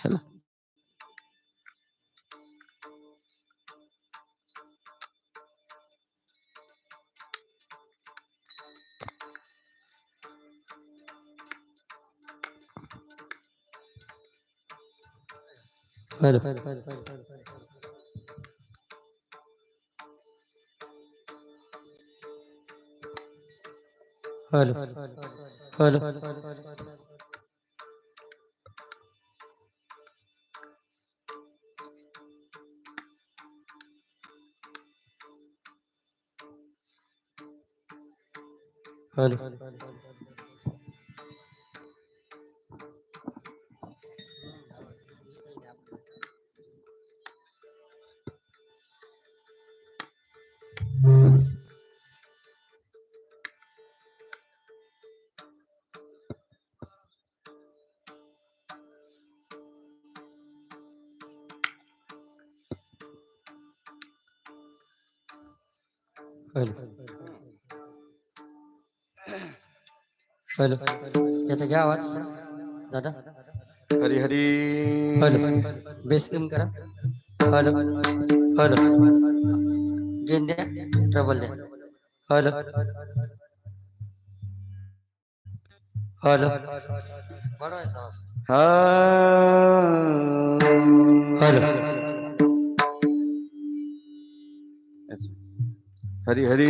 حلو. هلا هلا هلا حلو. Hello hello. याचा घ्या आवाज. दादा. हरी हरी. हॅलो. बेस कमी करा. हॅलो. हॅलो. गेन द्या. ट्रबल द्या. Hello. Hello. Hello. Hari Hari.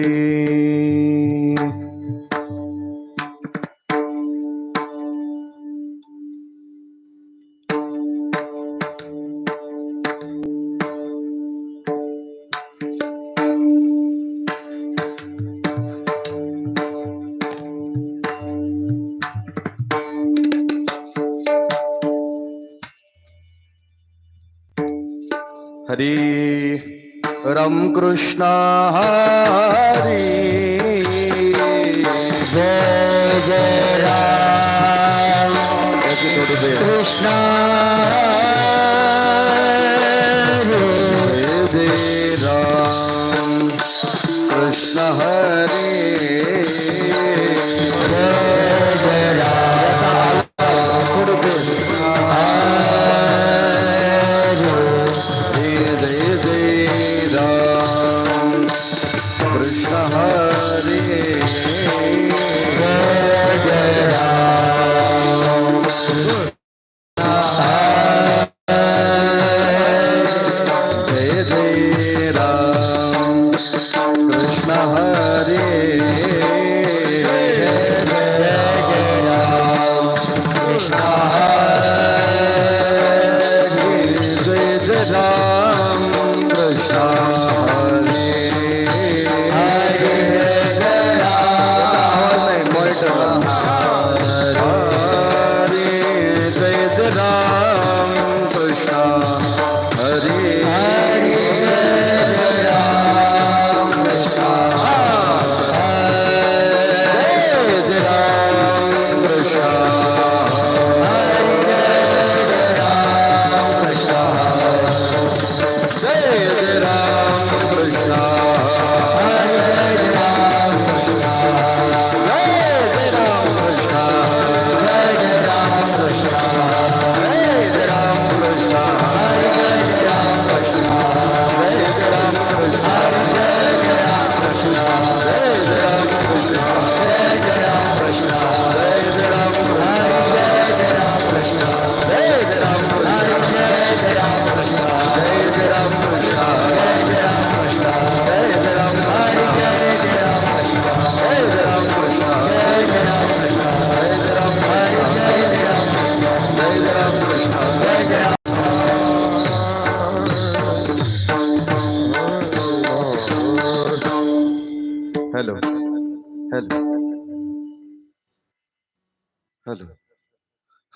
Hari. Ramkrishna Hari. जय जय राम। कृष्ण दे Ram. Krishna Hare. Yeah.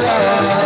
la la la